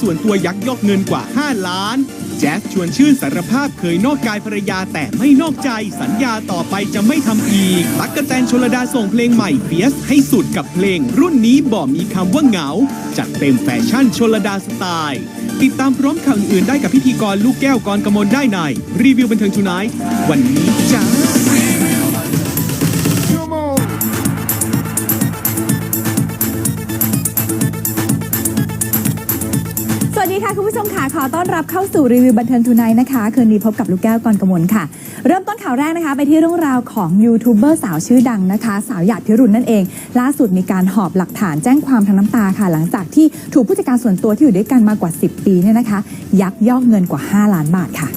ส่วนตัวยักยอกเงินกว่า 5 ล้าน แจ๊สชวนชื่นสารภาพเคยนอกกายภรรยาแต่ไม่นอกใจ สัญญาต่อไปจะไม่ทำอีก ตักกะแตนชลดาส่งเพลงใหม่เฟียสให้สุดกับเพลง รุ่นนี้บ่มีคำว่าเหงา จัดเต็มแฟชั่นชลดาสไตล์ติดตามพร้อมข่าวอื่นๆได้กับพิธีกรลูกแก้วกรกมลได้ใน รีวิวบันเทิงทูนท์วันนี้จ้า ต้อนรับเข้าสู่รีวิวบันเทิงทูไนนะคะ คืนนี้พบกับลูกแก้วกรกมลค่ะ เริ่มต้นข่าวแรกนะคะ ไปที่เรื่องราวของยูทูบเบอร์สาวชื่อดังนะคะ สาวหยาดพิรุณนั่นเอง ล่าสุดมีการหอบหลักฐานแจ้งความทางน้ำตาค่ะ หลังจากที่ถูกผู้จัดการส่วนตัวที่อยู่ด้วยกันมากว่า 10 ปีเนี่ยนะคะ ยักยอกเงินกว่า 5 ล้านบาทค่ะ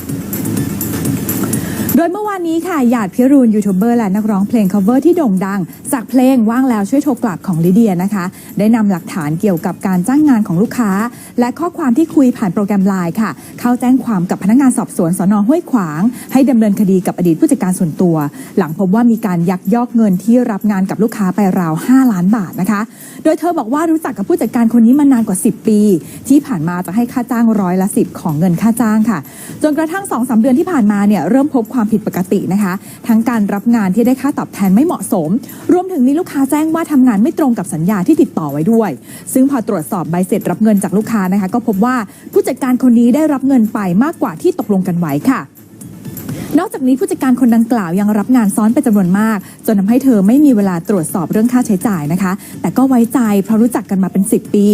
ดยเมื่อวานนี้ค่ะหยาดพิรุณยูทูบเบอร์และนักร้องเพลง cover ที่โด่งดัง จากเพลงว่างแล้วช่วยโทรกลับของลิเดียนะคะ ได้นำหลักฐานเกี่ยวกับการจ้างงานของลูกค้า และข้อความที่คุยผ่านโปรแกรมไลน์ค่ะ เข้าแจ้งความกับพนักงานสอบสวนสนห้วยขวาง ให้ดำเนินคดีกับอดีตผู้จัดการส่วนตัว หลังพบว่ามีการยักยอกเงินที่รับงานกับลูกค้าไปราว 5 ล้านบาทนะคะ โดยเธอบอกว่ารู้จักกับผู้จัดการคนนี้มานานกว่า 10 ปี ที่ผ่านมาจะให้ค่าจ้างร้อยละ10ของเงินค่าจ้างค่ะ จนกระทั่ง2อสเดือนที่ผ่านมาเนี่ยเริ่มพบความผิดปกตินะคะ ทั้งการรับงานที่ได้ค่าตอบแทนไม่เหมาะสม รวมถึงมีลูกค้าแจ้งว่าทำงานไม่ตรงกับสัญญาที่ติดต่อไว้ด้วย ซึ่งพอตรวจสอบใบเสร็จรับเงินจากลูกค้านะคะ ก็พบว่าผู้จัดการคนนี้ได้รับเงินไปมากกว่าที่ตกลงกันไว้ค่ะนอกจากนี้ผู้จัดการคนดังกล่าวยังรับงานซ้อนเป็นจำนวนมาก จนทำให้เธอไม่มีเวลาตรวจสอบเรื่องค่าใช้จ่ายนะคะ แต่ก็ไว้ใจเพราะรู้จักกันมาเป็น 10 ปี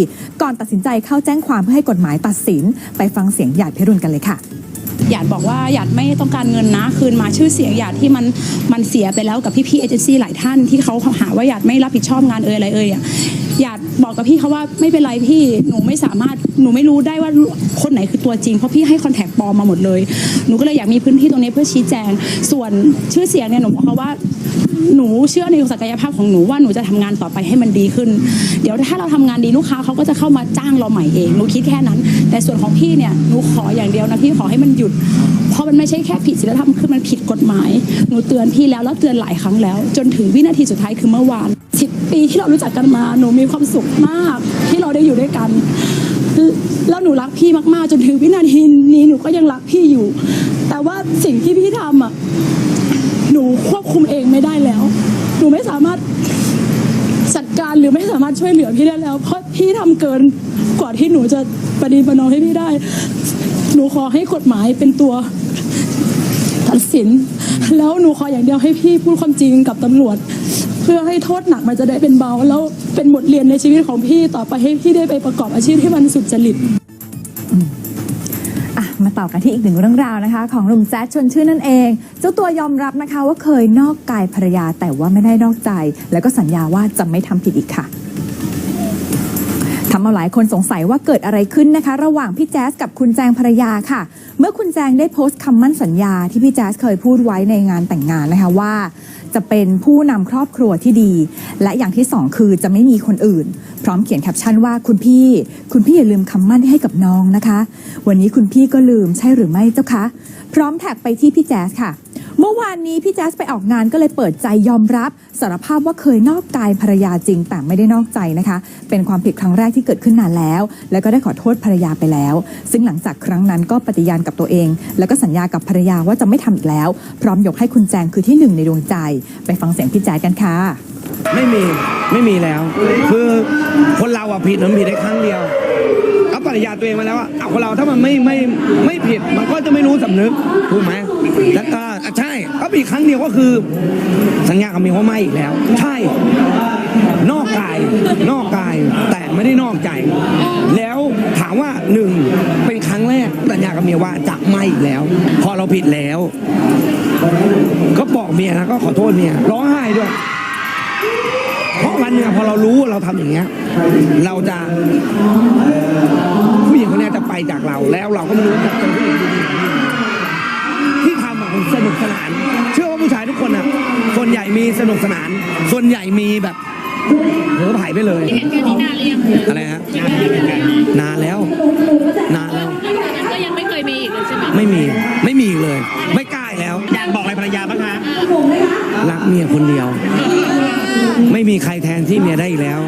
ก่อนตัดสินใจเข้าแจ้งความเพื่อให้กฎหมายตัดสิน ไปฟังเสียงหยาดพิรุณกันเลยค่ะ หยาดบอกว่าหยาดไม่ต้องการเงินนะ คืนมาชื่อเสียงหยาดที่มันมันเสียไปแล้วกับพี่ๆเอเจนซี่หลายท่านที่เขาหาว่าหยาดไม่รับผิดชอบงานเอ่ยอะไรเอ่ยอะหยาดบอกกับพี่เขาว่าไม่เป็นไรพี่หนูไม่สามารถหนูไม่รู้ได้ว่าคนไหนคือตัวจริงเพราะพี่ให้คอนแทคปลอมมาหมดเลย หนูก็เลยอยากมีพื้นที่ตรงนี้เพื่อชี้แจง ส่วนชื่อเสียงเนี่ยหนูบอกเขาว่า หนูเชื่อในศักยภาพของหนูว่าหนูจะทำงานต่อไปให้มันดีขึ้น เดี๋ยวถ้าเราทำงานดีลูกค้าเขาก็จะเข้ามาจ้างเราใหม่เองหนูคิดแค่นั้น แต่ส่วนของพี่เนี่ยหนูขออย่างเดียวนะพี่ขอให้มันหยุด เพราะมันไม่ใช่แค่ผิดศีลธรรมคือมันผิดกฎหมาย หนูเตือนพี่แล้วแล้วเตือนหลายครั้งแล้ว จนถึงวินาทีสุดท้ายคือเมื่อวานสิบปีที่เรารู้จักกันมาหนูมีความสุขมาก ที่เราได้อยู่ด้วยกันแล้วหนูรักพี่มากๆ จนถึงวินาทีนี้หนูก็ยังรักพี่อยู่ แต่ว่าสิ่งที่พี่ทำอะ หนูควบคุมเองไม่ได้แล้ว หนูไม่สามารถจัดการหรือไม่สามารถช่วยเหลือพี่ได้แล้ว เพราะพี่ทำเกินกว่าที่หนูจะประดีประนอมให้พี่ได้ หนูขอให้กฎหมายเป็นตัวตัดสิน แล้วหนูขออย่างเดียวให้พี่พูดความจริงกับตำรวจ เพื่อให้โทษหนักมันจะได้เป็นเบา แล้วเป็นบทเรียนในชีวิตของพี่ต่อไปให้พี่ได้ไปประกอบอาชีพที่มันสุจริต ต่อกันที่อีกหนึ่งเรื่องราวนะคะ ของหนุ่มแจ๊ดชวนชื่นนั่นเอง เจ้าตัวยอมรับนะคะว่าเคยนอกกายภรรยาแต่ว่าไม่ได้นอกใจ แล้วก็สัญญาว่าจะไม่ทำผิดอีกค่ะทำเอาหลายคนสงสัยว่าเกิดอะไรขึ้นนะคะ ระหว่างพี่แจ๊สกับคุณแจงภรรยาค่ะ เมื่อคุณแจงได้โพสต์คำมั่นสัญญาที่พี่แจ๊สเคยพูดไว้ในงานแต่งงานนะคะว่า จะเป็นผู้นำครอบครัวที่ดี และอย่างที่สองคือจะไม่มีคนอื่น พร้อมเขียนแคปชั่นว่าคุณพี่ คุณพี่อย่าลืมคำมั่นที่ให้กับน้องนะคะ วันนี้คุณพี่ก็ลืมใช่หรือไม่เจ้าคะ พร้อมแท็กไปที่พี่แจ๊สค่ะ มื่อวานนี้พี่แจ๊สไปออกงานก็เลยเปิดใจยอมรับสารภาพว่าเคยนอกกายภรรยาจริง แต่ไม่ได้นอกใจนะคะ เป็นความผิดครั้งแรกที่เกิดขึ้นนานแล้ว แล้วก็ได้ขอโทษภรรยาไปแล้ว ซึ่งหลังจากครั้งนั้นก็ปฏิญาณกับตัวเอง แล้วก็สัญญากับภรรยาว่าจะไม่ทำอีกแล้ว พร้อมยกให้คุณแจงคือที่หนึ่งในดวงใจ ไปฟังเสียงพี่แจ๊สกันค่ะ ไม่มีไม่มีแล้ว คือคนเราอะผิดมันผิดได้ครั้งเดียวเอาปริญญาตัวเองมาแล้วอะเอาคนเราถ้ามันไม่ไม่ไม่ผิดมันก็จะไม่รู้สำนึกถูกไหมแล้วก็ ใช่ก็ผิดครั้งเดียวก็คือ สัญญากับเมียว่าไม่อีกแล้ว ใช่ นอกกาย นอกกาย แต่ไม่ได้นอกใจ แล้วถามว่าหนึ่งเป็นครั้งแรกสัญญากับเมียว่าจะไม่อีกแล้ว พอเราผิดแล้ว ก็บอกเมียนะก็ขอโทษเมียร้องไห้ด้วยเพราะวันหนึงอะพอเรารู้ว่าเราทำอย่างเงี้ย เราจะ ผู้หญิงคนเนี้ยจะไปจากเราแล้วเราก็ไม่รู้ว่าจะ มีสนุกสนาน ส่วนใหญ่มีแบบเผลอไผ่ไปเลยเห็นแค่นี้นานหรือยังอะไรฮะ นานแล้ว นานแล้ว ก็ยังไม่เคยมีอีกเลยใช่ไหมไม่มี ไม่มีอีกเลย ไม่กล้าอีกแล้ว อยากบอกอะไรภรรยาบ้างคะ รักเมียคนเดียว ไม่มีใครแทนที่เมียได้อีกแล้ว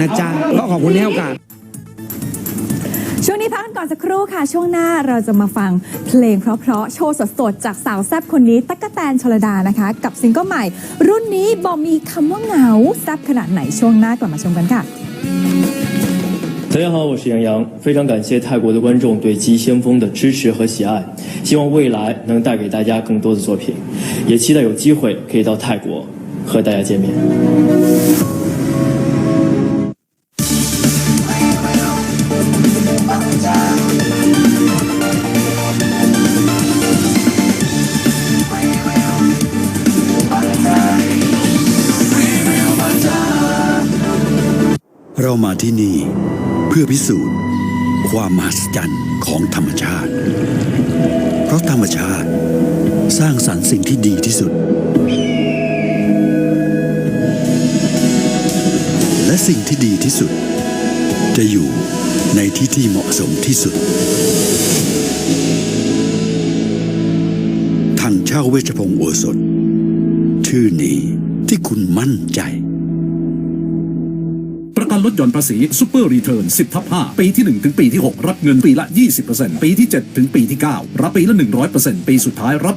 นะจ๊ะก็ขอบคุณที่ให้โอกาส ช่วงนี้พักกันก่อนสักครู่ค่ะ ช่วงหน้าเราจะมาฟังเพลงเพราะๆโชว์สดๆ จากสาวแซ่บคนนี้ ตั๊กกะแตนชลดานะคะ กับซิงเกิลใหม่ รุ่นนี้บอกมีคำว่าเหงาแซ่บขนาดไหนช่วงหน้ากลับมาชมกันค่ะ 大家好，我是杨洋，非常感谢泰国的观众对《急先锋》的支持和喜爱，希望未来能带给大家更多的作品，也期待有机会可以到泰国和大家见面。 มาที่นี่ เพื่อพิสูจน์ ความมหัศจรรย์ของธรรมชาติ เพราะธรรมชาติสร้างสรรค์สิ่งที่ดีที่สุด และสิ่งที่ดีที่สุด จะอยู่ในที่ที่เหมาะสมที่สุดทางเช่าเวชพงศ์โอสถ ชื่อนี้ที่คุณมั่นใจ ลดหย่อนภาษีซูเปอร์รีเทิร์น10ทับ5ปีที่ 1 ถึงปีที่ 6 รับเงินปีละ 20%ปีที่ 7 ถึงปีที่ 9 รับปีละ 100%ปีสุดท้ายรับ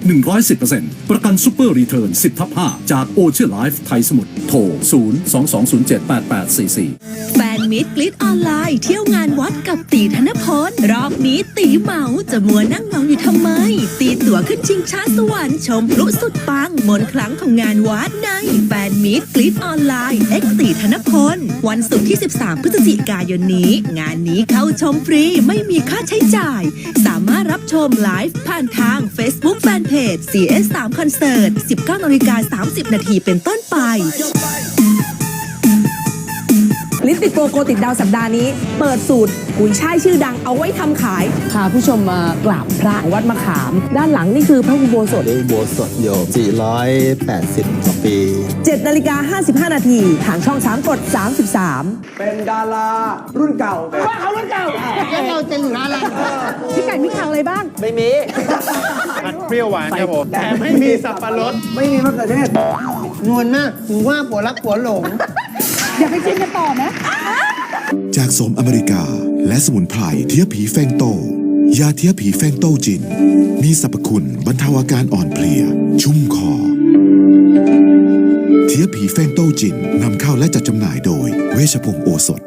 110%ประกันซูเปอร์รีเทิร์น10ทับ5จากโอเชียไลฟ์ไทยสมุทรโทร 0 2 2 0 7 8 8 4 4 นมิตรกลิตออนไลน์ เที่ยวงานวัดกับตีธนพลรอบนี้ตีเหมาจะมัวนั่งเมาอยู่ทำไม ตีตั๋วขึ้นชิงช้าสวรรค์ชมพลุสุดปังมนครั้งของงานวัดในแฟนมิตรกลิตออนไลน์เอ็กตีธนพลวันศุกร์ที่ 13 พฤศจิกายนนี้ งานนี้เข้าชมฟรีไม่มีค่าใช้จ่าย สามารถรับชมไลฟ์ผ่านทาง Facebook Fanpage CS3 Concert 19นาฬิกา30 นาทีเป็นต้นไป ลิ้นติดโปรโกติดดาวสัปดาห์นี้ เปิดสูตรกุยช่ายชื่อดังเอาไว้ทำขาย พาผู้ชมมากราบพระวัดมะขาม ด้านหลังนี่คือพระอุโบสถอุโบสถอยู่480กว่าปี 7นาฬิกา55 นาทีทางช่อง 3 กด 33 เป็นดารารุ่นเก่าพี่ไก่มีข่าวอะไรบ้าง ไม่มีเปรี้ยวหวานครับผมแต่ไม่มีสับปะรด ไม่มีมะเขือเทศนวลมากถึงว่าผัวรักผัวหลง อย่าไปชิมกันต่อไหมจากสมอเมริกาและสมุนไพรเทียผีแฟงโต ยาเทียผีแฟงโตจิน มีสรรพคุณบรรเทาอาการอ่อนเพลีย ชุ่มคอ เทียผีแฟงโตจินนำเข้าและจัดจำหน่ายโดยเวชพงศ์โอสถ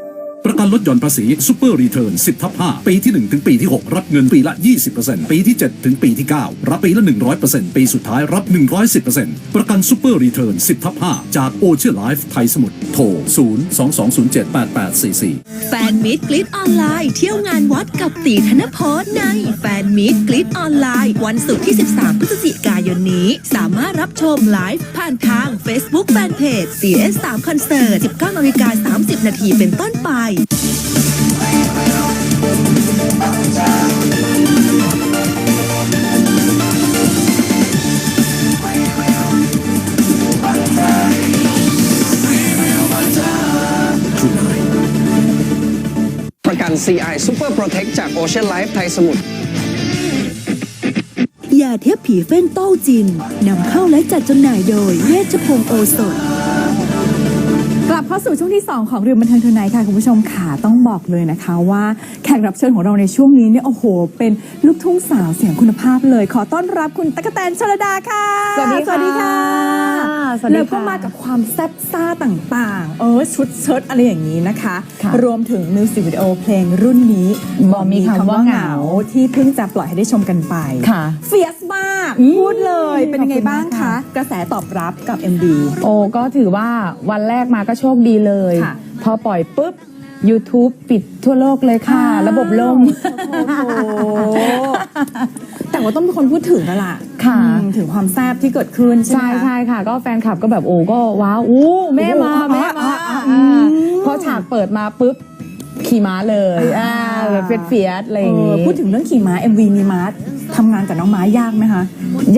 ประกันลดหย่อนภาษีซูเปอร์รีเทิร์น10ทับ5ปีที่ 1 ถึงปีที่ 6 รับเงินปีละ 20%ปีที่ 7 ถึงปีที่ 9 รับปีละ 100%ปีสุดท้ายรับ 110%ประกันซูเปอร์รีเทิร์น10ทับ5จากโอเชียไลฟ์ไทยสมุทรโทร 0 2 2 0 7 8 8 4 4 แฟนมิตรกลิตออนไลน์เที่ยวงานวัดกับตีธนพลในแฟนมิตรกลิตออนไลน์วันศุกร์ที่ 13 พฤศจิกายนนี้ สามารถรับชมไลฟ์ผ่านทาง Facebook Fanpage CS3 Concert 19นาฬิกา30 นาทีเป็นต้นไป ประกัน CI Super Protect จาก Ocean Life ไทยสมุทร ยาเทียบผีเฟ้นโต้จิน นำเข้าและจัดจำหน่ายโดยเวชพงศ์โอสถ กลับเข้าสู่ช่วงที่ 2 ของเรือนบันเทิงทนายค่ะคุณผู้ชมค่ะต้องบอกเลยนะคะว่าแขกรับเชิญของเราในช่วงนี้เนี่ยโอ้โห เป็นลูกทุ่งสาวเสียงคุณภาพเลย ขอต้อนรับคุณตั๊กกะแตนชลดาค่ะสวัสดีค่ะสวัสดีค่ะสวัสดีค่ะแล้วก็มากับความแซ่บซ่าต่างๆ เออชุดเชิ้ตอะไรอย่างนี้นะคะ ค่ะรวมถึงมิวสิกวิดีโอเพลงรุ่นนี้บอกมีคำว่าเหงาที่เพิ่งจะปล่อยให้ได้ชมกันไปค่ะ เฟียสมากอืมพูดเลยเป็นยังไงขอบคุณบ้างมากคะค่ะกระแสตอบรับกับ MD โอ้ก็ถือว่าวันแรกมาก็โชคดีเลย ค่ะพอปล่อยปุ๊บ YouTube ปิดทั่วโลกเลยค่ะระบบล่ม แต่ว่าต้องมีคนพูดถึงแล้วล่ะค่ะ อืมถึงความแซ่บที่เกิดขึ้นใช่ไหมใช่คะ ใช่ค่ะ ก็แฟนคลับก็แบบโอ้ก็ว้าวอู้แม่มาโอ้โหแม่มาอ่าอ่าอ่าพอฉากเปิดมาปุ๊บ ขี่ม้าเลยอ่าแบบเฟียสๆอะไรอย่างเองี้อพูดถึงเรื่องขี่ม้า MV มีม้าทำงานกับน้องม้ายากไหมคะ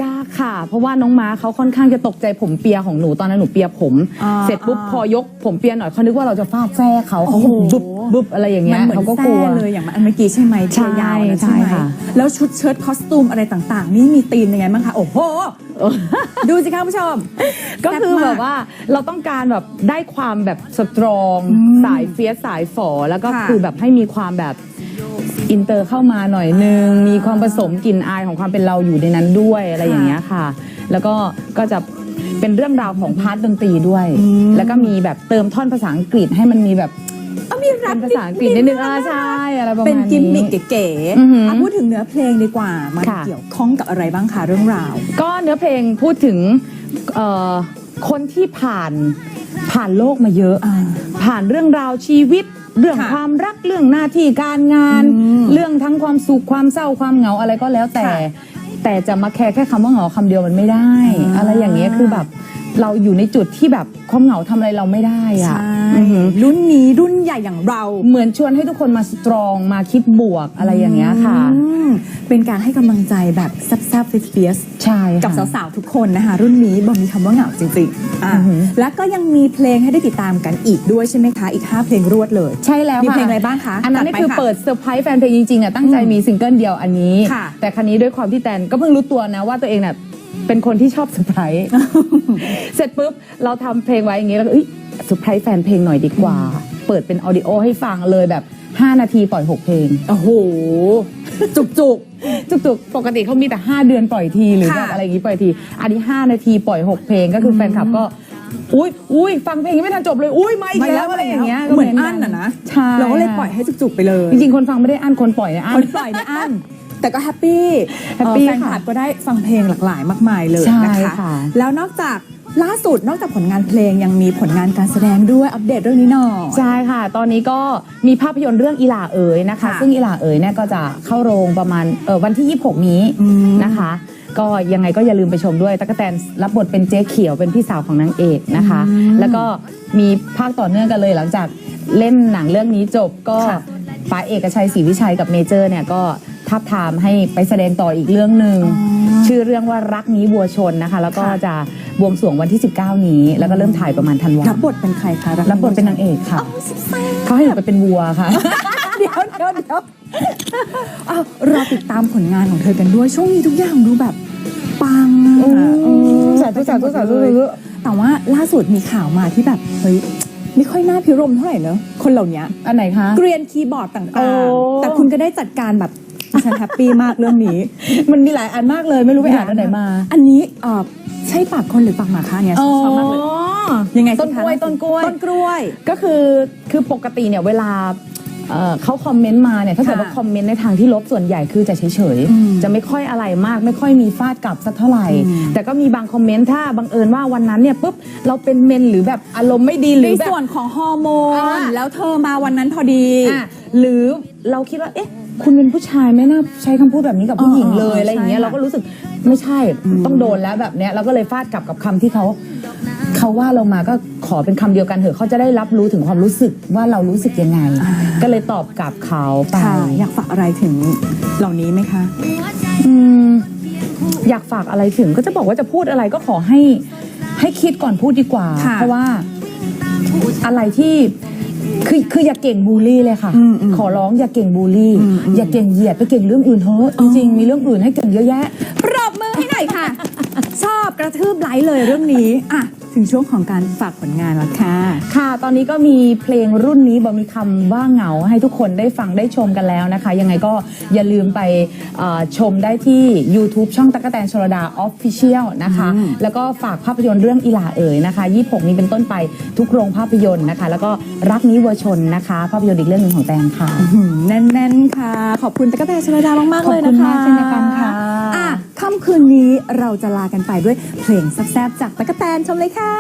ยากค่ะ เพราะว่าน้องม้าเขาค่อนข้างจะตกใจผมเปียของหนูตอนนั้นหนูเปียผม อ่าเสร็จปุ๊บอ่าพอยกผมเปียหน่อยเขานึกว่าเราจะฟาดแซ่เขาเขาก็โอ้โหบึบบึบอะไรอย่างเงี้มัยเหมือนเขาก็กแซ่ลัว เลยอย่างอันเมื่อกี้ใช่ไหมใช่เทียยาวนะใช่ใช่ไหมค่ะ แล้วชุดเชิ้ตคอสตูมอะไรต่างๆ นี่มีธีมยังไงบ้างคะ โอ้โหดูสิคะคุณผู้ชม ก็คือซ่แบบมากว่าเราต้องการแบบได้ความแบบสตรองอืมสายเฟียสสายฝอแล้วก็ค่ะคือแบบให้มีความแบบอินเตอร์เข้ามาหน่อยนึง มีความผสมกลิ่นอายของความเป็นเราอยู่ในนั้นด้วยอะไรอย่างเงี้ยค่ะ แล้วก็ก็จะเป็นเรื่องราวของพาร์ทดนตรีด้วย แล้วก็มีแบบเติมท่อนภาษาอังกฤษให้มันมีแบบ เอามีแรเป็ปนภาษาอังกฤษนิดนึงอ่าใช่อะไรประมาณเป็นนี้กิมมิคเก๋อือหือๆอะพูดถึงเนื้อเพลงดีกว่า มันค่ะ เกี่ยวข้องกับอะไรบ้างคะเรื่องราว ก็เนื้อเพลงพูดถึงเอ่อคนที่ผ่านผ่านโลกมาเยอะ อ่าผ่านเรื่องราวชีวิต เรื่องค่ะความรักเรื่องหน้าที่การงาน อืมเรื่องทั้งความสุขความเศร้าความเหงาอะไรก็แล้วแต่ ค่ะแต่จะมาแคร์แค่คำว่าเหงาคำเดียวมันไม่ได้ อ่า อะไรอย่างเงี้ยคือแบบ เราอยู่ในจุดที่แบบความเหงาทำอะไรเราไม่ได้อะใช่อือหือ รุ่นนี้รุ่นใหญ่อย่างเรา เหมือนชวนให้ทุกคนมาสตรองมาคิดบวกอะไรอย่างเงี้ยค่ะ อืมเป็นการให้กำลังใจแบบแซ่บๆเฟียสใช่ค่ะ กับสาวๆทุกคนนะคะ รุ่นนี้บอกมีคำว่าเหงาจริงๆอะอือหือ แล้วก็ยังมีเพลงให้ได้ติดตามกันอีกด้วยใช่ไหมคะ อีก 5 เพลงรวดเลย ใช่แล้วมีค่ะเพลงอะไรบ้างคะอันนั้นจันี่ไปคือค่ะเปิดเซอร์ไพรส์แฟนเพลงจริงๆอะตั้งใจมีซิงเกิลเดียวอันนี้ ค่ะแต่ครั้นี้ด้วยความที่แตนก็เพิ่งรู้ตัวนะว่าตัวเองเนี่ย เป็นคนที่ชอบเซอร์ไพรส์เสร็จปุ๊บเราทำเพลงไว้อย่างงี้แล้วก็เอ้ยเซอร์ไพรส์แฟนเพลงหน่อยดีกว่า เปิดเป็นออดิโอให้ฟังเลยแบบ 5 นาทีปล่อย 6 เพลง โอ้โห จุกจุกๆปกติเขามีแต่ 5 เดือนปล่อยทีหรือค่ะแบบอะไรอย่างงี้ปล่อยที อันนี้ 5 นาทีปล่อย 6 เพลงก็คือแฟนคลับก็ อุ้ยอุ้ยฟังเพลงยังไม่ทันจบเลย อุ้ยมาอีกแล้วอะไรอย่างเงี้ยเหมือนอั้นอะนะ ใช่เราก็เลยปล่อยให้จุกๆไปเลย จริงๆ คนฟังไม่ได้อั้นคนปล่อยเนี่ยอั้คนนปล่อยเนี่ยอั้น แต่ก็แฮปปี้แฮปปี้เอ่อแฟนคลับค่ะก็ได้ฟังเพลงหลากหลายมากมายเลยใช่นะคะ ค่ะ แล้วนอกจากล่าสุดนอกจากผลงานเพลงยังมีผลงานการแสดงด้วยอัปเดตเรื่องนี้หน่อย ใช่ค่ะ ตอนนี้ก็มีภาพยนตร์เรื่องอีหลาเอ๋ยนะคะ ค่ะซึ่งอีหลาเอ๋ยเนี่ยก็จะเข้าโรงประมาณเออวันที่ 26 นี้อืม นะคะ ก็ยังไงก็อย่าลืมไปชมด้วย ตั๊กแตนรับบทเป็นเจ๊เขียวเป็นพี่สาวของนางเอกนะคะ แล้วก็มีภาคต่อเนื่องกันเลยหลังจากเล่นหนังเรื่องนี้จบก็ค่ะป๋าเอกชัยศรีวิชัยกับเมเจอร์เนี่ยก็ ทับทามให้ไปแสดงต่ออีกเรื่องหนึ่งชื่อเรื่องว่ารักนี้วัวชนนะคะ แล้วก็จะบวงสรวงวันที่ 19 นี้ แล้วก็เริ่มถ่ายประมาณธันวารับบทเป็นใครคะรับบทเป็นนางเอกค่ะเขาให้หนูไปเป็นวัวค่ะเดี๋ยวเดี๋ยวเดี๋ยวอ้าวรอติดตามผลงานของเธอกันด้วยช่วงนี้ทุกอย่างดูแบบปังอะโอ้เออสาธุสาธุสาธุเลยแต่ว่าล่าสุดมีข่าวมาที่แบบเฮ้ยไม่ค่อยน่าพิรมเท่าไหร่เนอะคนเหล่านี้อันไหนคะ เกรียนคีย์บอร์ดต่างโอ้ๆแต่คุณก็ได้จัดการแบบ ฉันแฮปปี้มากเรื่องนี้ มันมีหลายอันมากเลยไม่รู้ไปอ่านอันไหนมา อันนี้เอ่อใช่ปากคนหรือปากหมาคะเนี่ยชอบมากเลยยังไงสิคะต้นกล้วยต้นกล้วยต้นกล้วย ก็คือคือปกติเนี่ยเวลาเอ่อเขาคอมเมนต์มาเนี่ยถ้าเกิดค่ะว่าคอมเมนต์ในทางที่ลบส่วนใหญ่คือจะเฉยอืมๆจะไม่ค่อยอะไรมาก ไม่ค่อยมีฟาดกลับสักเท่าไหร่อืมแต่ก็มีบางคอมเมนต์ถ้าบังเอิญว่าวันนั้นเนี่ยปุ๊บเราเป็นเมนหรือแบบอารมณ์ไม่ดีหในรือแบบส่วนของฮอร์โมนอ่าแล้วเธอมาวันนั้นพอดีอะหรือเราคิดว่าเอ๊ะ คุณเป็นผู้ชายไม่น่าใช้คำพูดแบบนี้กับผู้หญิงเลยอ๋ออะไรอย่างเงี้ยใช่เราก็รู้สึกไม่ใช่ต้องโดนแล้วแบบเนี้ยเราก็เลยฟาดกลับกับคำที่เขาเขาว่าเรามาก็ขอเป็นคำเดียวกันเถอะเขาจะได้รับรู้ถึงความรู้สึกว่าเรารู้สึกยังไง ก็เลยตอบกลับเขาไป ค่ะ อยากฝากอะไรถึงเหล่านี้ไหมคะ อืมอยากฝากอะไรถึงก็จะบอกว่าจะพูดอะไรก็ขอให้ให้คิดก่อนพูดดีกว่า ค่ะ เพราะว่าอะไรที่ คือคืออย่าเก่งบูลลี่เลยค่ะอืมอืมขอร้องอย่าเก่งบูลลี่อืมอืมอย่าเก่งเหยียดไปเก่งเรื่องอื่นเถอะจริงๆมีเรื่องอื่นให้เก่งเยอะแยะ ปรบมือให้หน่อยค่ะ ชอบกระทืบไลค์เลยเรื่องนี้อะ ถึงช่วงของการฝากผลงานแล้วค่ะ ค่ะ ตอนนี้ก็มีเพลงรุ่นนี้บอกมีคำว่าเหงาให้ทุกคนได้ฟังได้ชมกันแล้วนะคะ ยังไงก็อย่าลืมไปเอ่อชมได้ที่ YouTube ช่องตั๊กแตนชลดาออฟฟิเชียลนะคะอืมแล้วก็ฝากภาพยนตร์เรื่องอีหลาเอ๋ยนะคะ26 นี้เป็นต้นไปทุกโรงภาพยนตร์นะคะ แล้วก็รักนี้วัวชนนะคะ ภาพยนตร์อีกเรื่องหนึ่งของแตนค่ะหืมแน่นๆค่ะ ขอบคุณตะกกะแตนชลดามากๆเลยนะคะขอบคุณมากเช่นเดียวกันค่ะอะค่ำคืนนี้เราจะลากันไปด้วยเพลงแซ่บๆจากตะกะแตนชมเลยค่ะ